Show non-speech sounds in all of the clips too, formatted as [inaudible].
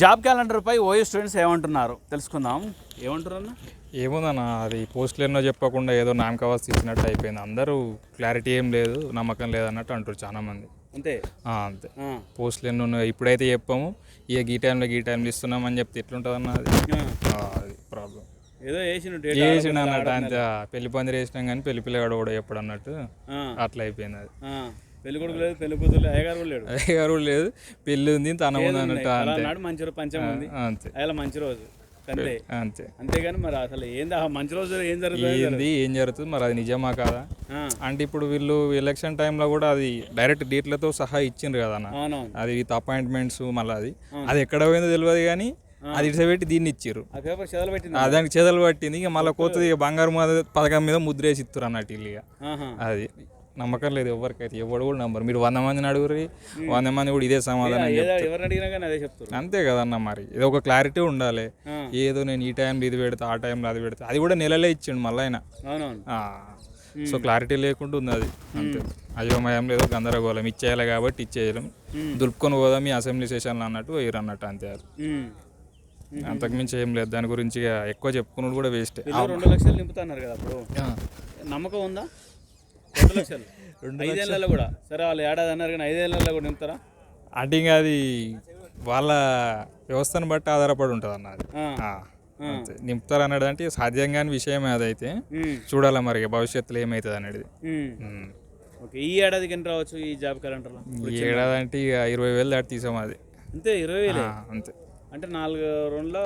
Job క్యాలెండర్పై OU students ఏమంటున్నారు? తెలుసుకుందాం. ఏమంటారు అన్న ఏముందన్న అది పోస్టులు ఎన్నో చెప్పకుండా ఏదో నామకవాస్ ఇచ్చినట్టు అయిపోయింది. అందరూ క్లారిటీ ఏం లేదు నమ్మకం లేదన్నట్టు అంటారు చాలా మంది అంతే? అంతే. పోస్టులు ఎన్ని ఉన్నాయి ఇప్పుడైతే చెప్పాము. ఇక ఈ టైంలో ఈ టైంలో ఇస్తున్నామని చెప్తే ఎట్లుంటుంది అన్న అది ప్రాబ్లం ఏదో వేసిన అన్నట్టు అంతే. పెళ్ళి పందిరి వేసినాం కానీ పెళ్ళి పిల్లగాడు కూడా ఎప్పుడు అన్నట్టు. అట్లా అయిపోయింది అది. పెళ్ళి కొడుకు లేదు పెళ్ళి కూతురు అయ్యగారు లేడు. అయ్య గారు కూడా లేదు పెళ్ళి ఉంది తన ఉంది అన్నట్టు అంతే. నాడు మంచి రోజు పంచం ఉంది. అంతే. అయ్యాల మంచి రోజు అంతే. అంతే. అంతేగాని మరి అసలు ఏంది మంచి రోజు ఏం జరుగుతుంది ఏంది ఏం జరుగుతుంది మరి అది నిజమా కాదా? అంటే ఇప్పుడు వీళ్ళు ఎలక్షన్ టైంలో కూడా అది డైరెక్ట్ డేట్లతో సహా ఇచ్చిండ్రు కదా అన్న. అది విత్ అపాయింట్మెంట్స్ మళ్ళీ అది. అది ఎక్కడ పోయిందో తెలియదు కానీ అది ఇడిసబెట్టి దీన్ని ఇచ్చారు దానికి చేదలు పట్టింది ఇక మళ్ళీ కొత్తది ఇక బంగారు పథకం మీద ముద్రేసి ఇస్తారు అన్నట్టు ఆహా. అది. నమ్మకం లేదు ఎవరికైతే. ఎవడు కూడా నంబర్ మీరు వంద మందిని అడుగురి వంద మంది కూడా ఇదే సమాధానం చెప్తారు ఎవరిని అడిగినా కానీ అదే చెప్తారు. అంతే కదన్న మరి. ఇది ఒక క్లారిటీ ఉండాలి. ఏదో నేను ఈ టైంలో ఇది పెడతా ఆ టైంలో అది పెడతా. అది కూడా నెలలే ఇచ్చిండు మళ్ళీ ఆయన. సో క్లారిటీ లేకుండా ఉంది అది. అంతే. అయోమయం లేదు గందరగోళం. ఇచ్చేయాలి కాబట్టి ఇచ్చేయలేం. దులుపుకొని పోదాం ఈ అసెంబ్లీ సెషన్లో అన్నట్టు వేయరు అన్నట్టు అంతే అది. అంతకుమించి ఏం లేదు. దాని గురించి ఎక్కువ చెప్పుకున్నాడు కూడా వేస్ట్ రెండు లక్షలు నింపుతున్నారు కదా అప్పుడు నమ్మకం ఉందా? రెండు లక్షలు. ఐదేళ్ళలో కూడా. సరే వాళ్ళు ఏడాది అన్నారు కానీ ఐదేళ్ళలో కూడా నింపుతారా? అంటే ఇంకా అది వాళ్ళ వ్యవస్థను బట్టి ఆధారపడి ఉంటుంది అన్న అది. ఆ. ఆ, అంతే. నింపుతారు అన్నది అంటే సాధ్యం కాని విషయమే అదైతే. చూడాలి మరి భవిష్యత్తులో ఏమవుతుంది అనేది. ఓకే ఈ ఏడాదికి ఎంత రావచ్చు ఈ జాబ్ క్యాలెండర్లో? ఈ ఏడాది అంటే ఇక ఇరవై వేలు దాటి తీసాం అది. అంతే ఇరవై వేలే? అంతే. అంటే నాలుగు రెండులో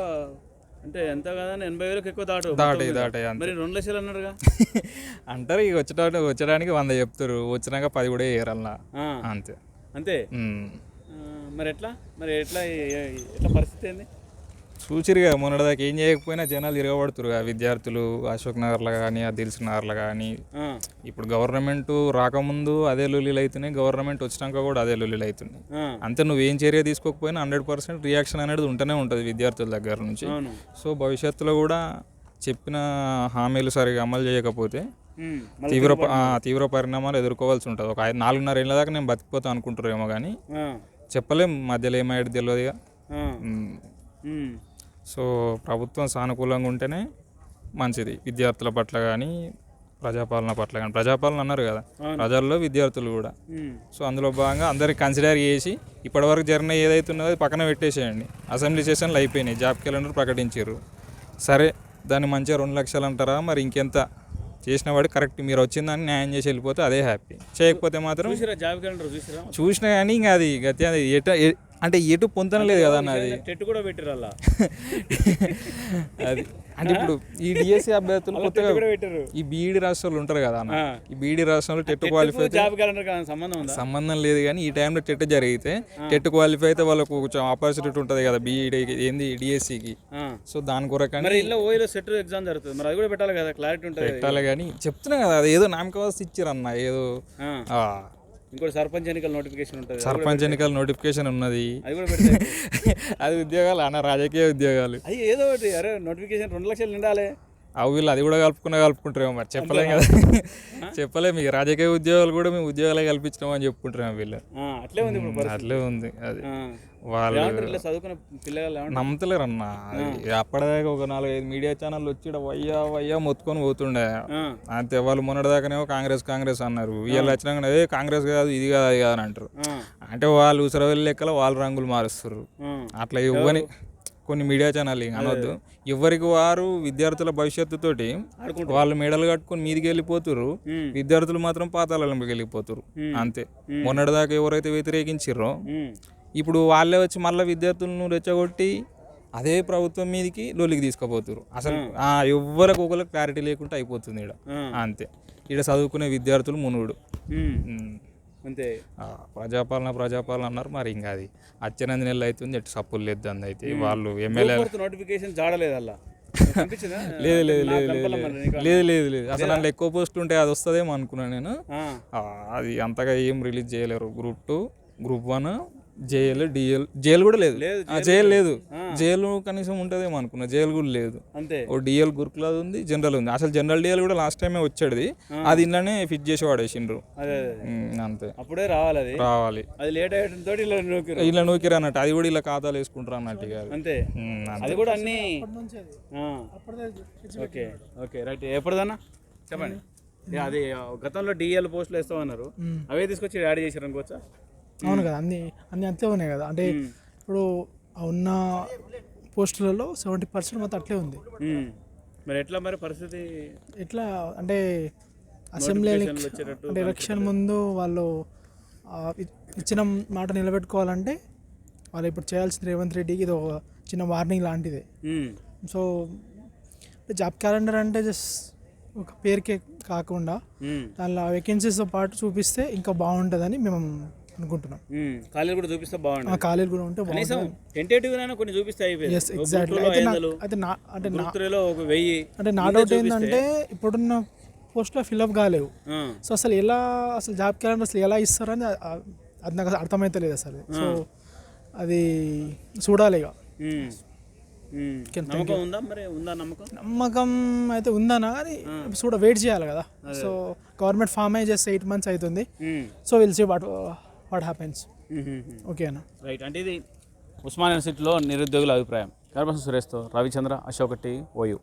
అంటే ఎంత కదా ఎనభై వేలకు ఎక్కువ దాటు దాటాయి దాటాయి అంతే. మరి రెండు లక్షలు అన్నారుగా [laughs] అంటారు ఇక వచ్చేటప్పుడు వచ్చడానికి వంద చెప్తారు వచ్చినాక పది కూడా వేయరల్లా ఆ, అంతే. అంతే? ఉమ్. ఆ, మరి ఎట్లా? మరి ఎట్లా ఎట్లా పరిస్థితి ఏంది? చూసిరుగా మొన్నటిదాకా ఏం చేయకపోయినా జనాలు తిరగబడుతురుగా విద్యార్థులు అశోక్ నగర్లో కానీ ఆ దిల్సు నగర్లో కానీ ఇప్పుడు గవర్నమెంట్ రాకముందు అదే లొల్లీలు అవుతున్నాయి గవర్నమెంట్ వచ్చినాక కూడా అదే లొల్లీలు అవుతున్నాయి అంతే నువ్వేం చర్య తీసుకోకపోయినా హండ్రెడ్ పర్సెంట్ రియాక్షన్ అనేది ఉంటూనే ఉంటుంది విద్యార్థుల దగ్గర నుంచి. సో భవిష్యత్తులో కూడా చెప్పిన హామీలు సరిగా అమలు చేయకపోతే తీవ్ర తీవ్ర పరిణామాలు ఎదుర్కోవాల్సి ఉంటుంది. ఒక నాలుగున్నర ఏళ్ళ దాకా నేను బతికిపోతా అనుకుంటారేమో కానీ చెప్పలేం మధ్యలో ఏమయ్యేది తెలియదుగా సో ప్రభుత్వం సానుకూలంగా ఉంటేనే మంచిది. విద్యార్థుల పట్ల కానీ ప్రజాపాలన పట్ల కానీ. ప్రజాపాలన అన్నారు కదా ప్రజల్లో విద్యార్థులు కూడా. ఉమ్, సో అందులో భాగంగా అందరికి కన్సిడర్ చేసి ఇప్పటివరకు జరిగిన ఏదైతే ఉన్నదో అది పక్కన పెట్టేసేయండి. అసెంబ్లీ సెషన్లు అయిపోయినాయి. జాబ్ క్యాలెండర్ ప్రకటించారు. సరే దాన్ని మంచిగా రెండు లక్షలు అంటారా? మరి ఇంకెంత చేసిన వాడు కరెక్ట్ మీరు వచ్చిందని న్యాయం చేసి వెళ్ళిపోతే అదే హ్యాపీ చేయకపోతే మాత్రం చూసినా కానీ ఇంకా అది గతి అది అంటే ఎటు పొందలేదు కదా అన్న అది. కూడా పెట్టిరు అలా. అది. అంటే ఇప్పుడు ఈ డిఎస్సి అభ్యర్థులు కొత్తగా ఈ బీఈడి రాష్ట్రాలు ఉంటారు కదా అన్న. ఈ బీఈడి రాష్ట్రంలో టెట్ క్వాలిఫై సంబంధం సంబంధం లేదు కానీ ఈ టైంలో టెట్ జరిగితే టెట్ క్వాలిఫై అయితే వాళ్ళకు కొంచెం ఆపర్చునిటీ ఉంటుంది కదా బీఈడి ఏంది డిఎస్సికి. సో దాని కొరకని ఓయిలో సెట్ ఎగ్జామ్ జరుగుతుంది. మరి అది కూడా పెట్టాలి కదా క్లారిటీ ఉంటుంది. పెట్టాలి కానీ చెప్తున్నా కదా అది ఏదో నామకవాసి ఇచ్చారన్న ఏదో ఇంకోటి సర్పంచ్ ఎన్నికల నోటిఫికేషన్ ఉంటుంది. సర్పంచ్ ఎన్నికల నోటిఫికేషన్ ఉన్నది. అది కూడా పెడితే [laughs] అది ఉద్యోగాలు అన్న రాజకీయ ఉద్యోగాలు. అది ఏదో ఒకటి అరే నోటిఫికేషన్ రెండు లక్షలు నిండాలి. అవి వీళ్ళు అది కూడా కలుపుకున్నా కలుపుకుంటారేమో మరి. చెప్పలేం కదా. చెప్పలేము ఇక రాజకీయ ఉద్యోగాలు కూడా మేము ఉద్యోగాలే కల్పించినామని చెప్పుకుంటారేమో వీళ్ళు. ఆ, అట్లే ఉంది. అట్లే ఉంది అది. ఆ. వాళ్ళు చదువుకున్న పిల్లలు నమ్మతలేరు అన్న అప్పటిదాకా ఒక నాలుగైదు మీడియా ఛానల్ వచ్చి వయ్యా వయ్యా మొత్తుకొని పోతుండే. ఆ. అంతే వాళ్ళు మొన్నటిదాకానేమో కాంగ్రెస్ కాంగ్రెస్ అన్నారు. వీళ్ళు వచ్చినాక ఏ కాంగ్రెస్ కాదు ఇది కాదు అది కాదు అని అంటారు. ఆ. అంటే వాళ్ళు ఉసరవెల్లి లెక్కల వాళ్ళు రంగులు మారుస్తారు ఆ. అట్లా ఇవ్వని కొన్ని మీడియా ఛానల్ అనొద్దు. ఎవరికి వారు విద్యార్థుల భవిష్యత్తుతోటి వాళ్ళు మెడలు కట్టుకొని మీదికి వెళ్ళిపోతురు. విద్యార్థులు మాత్రం పాతాళంలోకి వెళ్ళిపోతురు అంతే. మొన్నటిదాకా ఎవరైతే వ్యతిరేకించిర్రో ఉమ్. ఇప్పుడు వాళ్ళే వచ్చి మళ్ళీ విద్యార్థులను రెచ్చగొట్టి అదే ప్రభుత్వం మీదకి లొల్లికి తీసుకుపోతురు అసలు ఆ ఎవ్వరికి ఒకరికి క్లారిటీ లేకుండా అయిపోతుంది ఇక్కడ. అంతే. ఇక్కడ చదువుకునే విద్యార్థులు మునుగుడు. అంతే ప్రజాపాలన ప్రజాపాలన అన్నారు. మరి ఇంకా అది అచ్చనంది నెలలు అవుతుంది ఎటు సప్పులు లేదు అంది అయితే. వాళ్ళు ఎమ్మెల్యే నోటిఫికేషన్ జాడలేదు అలా. [laughs] లేదు లేదు లేదు. లేదు లేదు లేదు అసలు అందులో ఎక్కువ పోస్ట్ ఉంటే అది వస్తుందేమో అనుకున్నాను నేను. అది అంతగా ఏం రిలీజ్ చేయలేరు. Group two group one JL DL jail కూడా లేదు. లేదు, ఆ, జైలు లేదు. జైలు కనీసం ఉంటుందేమో అనుకున్నా. జైలు కూడా లేదు. అంతే. ఓ డిఎల్ గురుకుల ఉంది జనరల్ ఉంది. అసలు జనరల్ డిఎల్ కూడా లాస్ట్ టైమే వచ్చాడు అది ఇంట్లోనే ఫిట్ చేసి వాడేసిండ్రు. అదే అదే ఉమ్, అంతే. అప్పుడే రావాలి అది. రావాలి. అది లేట్ అయ్యడంతో ఇలా నూకిరు ఇలా నూకిరు అన్నట్టు. అది కూడా ఇలా ఖాతాలు వేసుకుంటారు అన్నట్టు కాదు అంతే. అది కూడా అన్ని ఆ. Okay okay right. ఎప్పుడుదన్నా చెప్పండి. అది గతంలో డిఎల్ పోస్టులు వేస్తామన్నారు. అవే తీసుకొచ్చి యాడ్ చేశారు అనుకోవచ్చా? అవును కదా అన్ని అన్ని అంతే ఉన్నాయి కదా. అంటే ఇప్పుడు ఉన్న పోస్టులలో సెవెంటీ పర్సెంట్ మొత్తం అట్లే ఉంది. మరి ఎట్లా మరి పరిస్థితి? ఎట్లా అంటే అసెంబ్లీ అంటే ఎలక్షన్ ముందు వాళ్ళు ఇచ్చిన మాట నిలబెట్టుకోవాలంటే వాళ్ళు ఇప్పుడు చేయాల్సింది రేవంత్ రెడ్డికి ఇది ఒక చిన్న వార్నింగ్ లాంటిదే. సో జాబ్ క్యాలెండర్ అంటే జస్ట్ ఒక పేరుకే కాకుండా. దానిలో వేకెన్సీస్తో పాటు చూపిస్తే ఇంకా బాగుంటుందని మేము అనుకుంటున్నాం. ఖాళీలు కూడా చూపిస్తే ఆ బాగుంటుంది ఖాళీలు కూడా ఉంటే కనీసం టెంటేటివ్ అయినా కొన్ని చూపిస్తే ఎస్ ఎగ్జాక్ట్లీ అయితే నా అంటే నా గుర్తులో ఒక వెయ్యి అంటే నా డౌట్ ఏంటంటే ఇప్పుడున్న పోస్ట్లో ఫిల్అప్ కాలేవు. సో అసలు ఎలా అసలు జాబ్ క్యాలెండర్ అసలు ఎలా ఇస్తారని అది నాకు అసలు అర్థమైతలేదు అసలు. సో అది చూడాలి ఇక. నమ్మకం ఉందా మరి? ఉందా నమ్మకం? నమ్మకం అయితే ఉందన్నా కానీ చూడ వెయిట్ చేయాలి కదా. So government form just eight months అవుతుంది. So will see what what happens um. Um. Okay అన్న రైట్ అంటే ఇది ఉస్మానియా యూనివర్సిటీలో నిరుద్యోగుల అభిప్రాయం గర్భం సురేష్తో రవిచంద్ర అశోక్ టీ ఓయూ